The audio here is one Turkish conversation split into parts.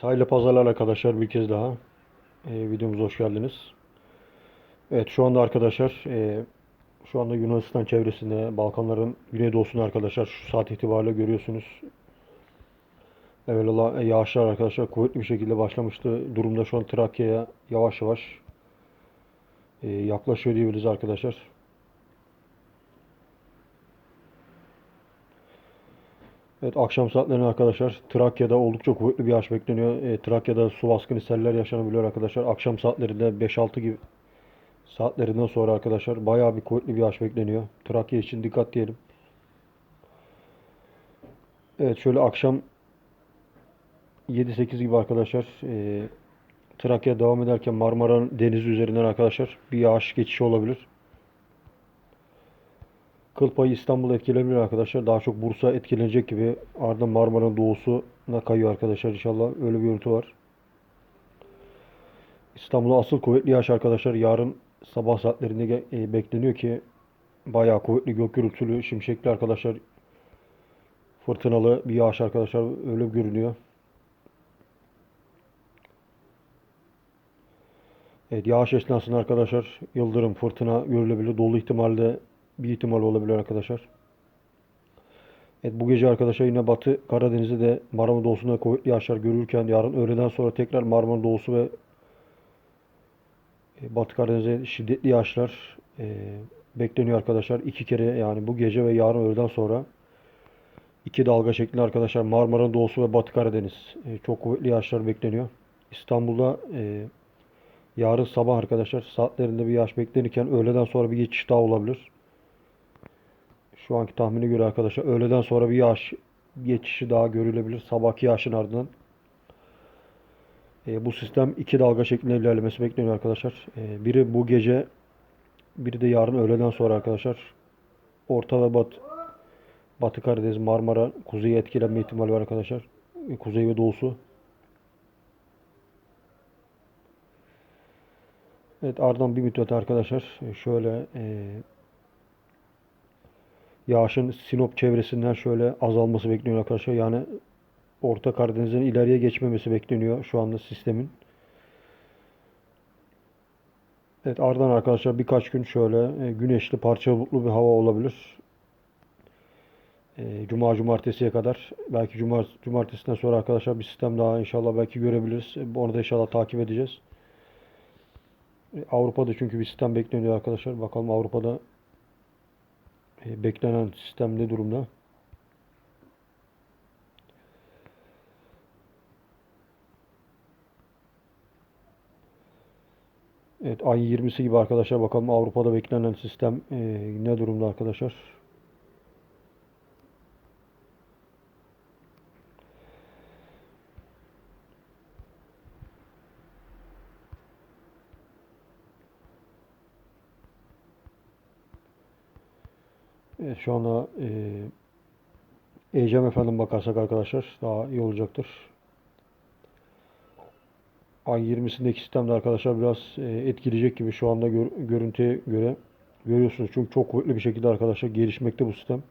Hayırlı pazarlar arkadaşlar bir kez daha. E, videomuza hoş geldiniz. Evet şu anda arkadaşlar e, şu anda Yunanistan çevresinde Balkanların güneydoğusunda arkadaşlar şu saat itibariyle görüyorsunuz. Evvelallah e, yağışlar arkadaşlar kuvvetli bir şekilde başlamıştı. Durumda şu an Trakya'ya yavaş yavaş e, yaklaşıyor diyebiliriz arkadaşlar. Evet akşam saatlerinde arkadaşlar Trakya'da oldukça kuvvetli bir yağış bekleniyor. E, Trakya'da su baskını seller yaşanabiliyor arkadaşlar. Akşam saatlerinde 5-6 gibi saatlerinden sonra arkadaşlar bayağı bir kuvvetli bir yağış bekleniyor. Trakya için dikkat diyelim. Evet şöyle akşam 7-8 gibi arkadaşlar e, Trakya devam ederken Marmara Denizi üzerinden arkadaşlar bir yağış geçişi olabilir. Kıl payı İstanbul etkilenebilir arkadaşlar. Daha çok Bursa etkilenecek gibi. Ardından Marmara'nın doğusuna kayıyor arkadaşlar inşallah. Öyle bir görüntü var. İstanbul'a asıl kuvvetli yağış arkadaşlar yarın sabah saatlerinde e, bekleniyor ki bayağı kuvvetli gök gürültülü, şimşekli arkadaşlar fırtınalı bir yağış arkadaşlar öyle görünüyor. Evet yağış esnasında arkadaşlar yıldırım, fırtına görülebilir. Dolu ihtimali de bir ihtimal olabilir arkadaşlar. Evet bu gece arkadaşlar yine Batı Karadeniz'de de Marmara Doğusu'nda kuvvetli yağışlar görülürken yarın öğleden sonra tekrar Marmara Doğusu ve e, Batı Karadeniz'de şiddetli yağışlar e, bekleniyor arkadaşlar. İki kere yani bu gece ve yarın öğleden sonra iki dalga şeklinde arkadaşlar Marmara Doğusu ve Batı Karadeniz e, çok kuvvetli yağışlar bekleniyor. İstanbul'da e, yarın sabah arkadaşlar saatlerinde bir yağış beklenirken öğleden sonra bir geçiş daha olabilir. Şu anki tahmine göre arkadaşlar öğleden sonra bir yağış geçişi daha görülebilir. Sabahki yağışın ardından. E, bu sistem iki dalga şeklinde ilerlemesi bekleniyor arkadaşlar. E, biri bu gece, biri de yarın öğleden sonra arkadaşlar. Orta ve Batı, Batı Karadeniz, Marmara, kuzeyi etkilenme ihtimali var arkadaşlar. E, kuzey ve doğusu. Evet ardından bir müddet arkadaşlar e, şöyle e, yağışın Sinop çevresinden şöyle azalması bekleniyor arkadaşlar. Yani Orta Karadeniz'in ileriye geçmemesi bekleniyor şu anda sistemin. Evet ardından arkadaşlar birkaç gün şöyle e, güneşli parça bulutlu bir hava olabilir. E, Cuma cumartesiye kadar belki cuma cumartesinden sonra arkadaşlar bir sistem daha inşallah belki görebiliriz. E, Onu da inşallah takip edeceğiz. Avrupa'da çünkü bir sistem bekleniyor arkadaşlar. Bakalım Avrupa'da beklenen sistem ne durumda? Evet ay 20'si gibi arkadaşlar bakalım Avrupa'da beklenen sistem e, ne durumda arkadaşlar? Evet, şu anda e, Ecem efendim bakarsak arkadaşlar daha iyi olacaktır. Ay 20'sindeki sistemde arkadaşlar biraz e, etkileyecek gibi şu anda gör, görüntüye göre görüyorsunuz. Çünkü çok kuvvetli bir şekilde arkadaşlar gelişmekte bu sistem.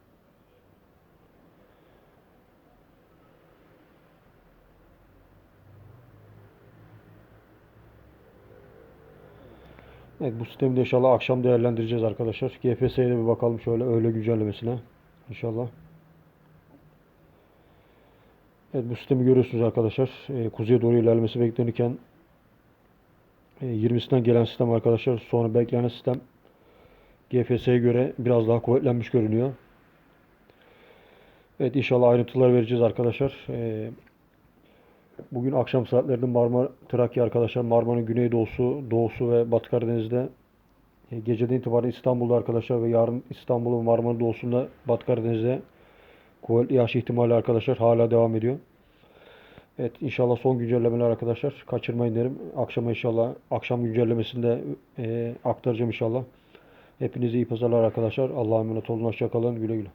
Evet bu sistemi de inşallah akşam değerlendireceğiz arkadaşlar. GPS'ye de bir bakalım şöyle öğle güncellemesine. İnşallah. Evet bu sistemi görüyorsunuz arkadaşlar. E, kuzeye doğru ilerlemesi beklenirken e, 20'sinden gelen sistem arkadaşlar. Sonra beklenen sistem GFS'ye göre biraz daha kuvvetlenmiş görünüyor. Evet inşallah ayrıntılar vereceğiz arkadaşlar. E, bugün akşam saatlerinde Marmara, Trakya arkadaşlar Marmara'nın güneydoğusu, doğusu ve Batı Karadeniz'de e, geceden itibaren İstanbul'da arkadaşlar ve yarın İstanbul ve Marmara doğusunda Batı Karadeniz'de Kuvvetli yağış ihtimali arkadaşlar hala devam ediyor. Evet inşallah son güncellemeler arkadaşlar. Kaçırmayın derim. Akşama inşallah akşam güncellemesini de e, aktaracağım inşallah. Hepinize iyi pazarlar arkadaşlar. Allah'a emanet olun. Hoşçakalın. Güle güle.